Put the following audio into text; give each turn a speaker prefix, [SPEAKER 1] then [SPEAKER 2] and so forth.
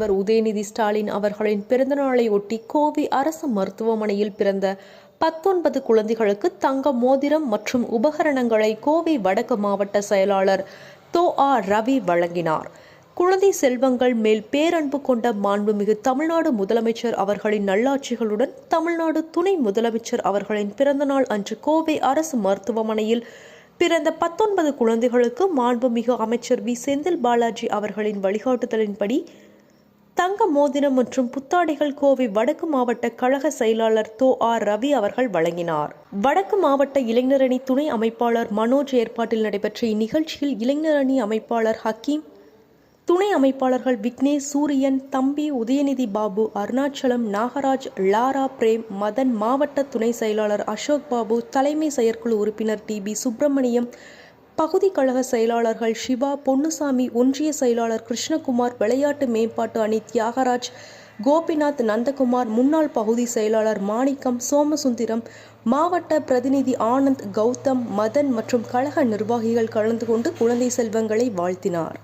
[SPEAKER 1] முதல்வர் உதயநிதி ஸ்டாலின் அவர்களின் பிறந்தநாளை ஒட்டி கோவை அரசு மருத்துவமனையில் பிறந்த பத்தொன்பது குழந்தைகளுக்கு தங்க மோதிரம் மற்றும் உபகரணங்களை கோவை வடக்கு மாவட்ட செயலாளர் தோ. ஆ. ரவி வழங்கினார். குழந்தை செல்வங்கள் மேல் பேரன்பு கொண்ட மாண்புமிகு தமிழ்நாடு முதலமைச்சர் அவர்களின் நல்லாட்சிகளுடன் தமிழ்நாடு துணை முதலமைச்சர் அவர்களின் பிறந்தநாள் அன்று கோவை அரசு மருத்துவமனையில் பிறந்த பத்தொன்பது குழந்தைகளுக்கு மாண்புமிகு அமைச்சர் வி. செந்தில் பாலாஜி அவர்களின் வழிகாட்டுதலின்படி தங்க மோதிரம் மற்றும் புத்தாடைகள் கோவை வடக்கு மாவட்ட கழக செயலாளர் தோ ஆர் ரவி அவர்கள் வழங்கினார். வடக்கு மாவட்ட இளைஞரணி துணை அமைப்பாளர் மனோஜ் ஏற்பாட்டில் நடைபெற்ற இந்நிகழ்ச்சியில் இளைஞரணி அமைப்பாளர் ஹக்கீம் துணை அமைப்பாளர்கள் விக்னேஷ் சூரியன் தம்பி உதயநிதி பாபு அருணாச்சலம் நாகராஜ் லாரா பிரேம் மதன் மாவட்ட துணை செயலாளர் அசோக் பாபு தலைமை செயற்குழு உறுப்பினர் டி பி சுப்பிரமணியம் பகுதி கழக செயலாளர்கள் சிவா பொன்னுசாமி ஒன்றிய செயலாளர் கிருஷ்ணகுமார் விளையாட்டு மேம்பாட்டு அணி தியாகராஜ் கோபிநாத் நந்தகுமார் முன்னாள் பகுதி செயலாளர் மாணிக்கம் சோமசுந்தரம் மாவட்ட பிரதிநிதி ஆனந்த் கௌதம் மதன் மற்றும் கழக நிர்வாகிகள் கலந்து கொண்டு குழந்தை செல்வங்களை வாழ்த்தினார்.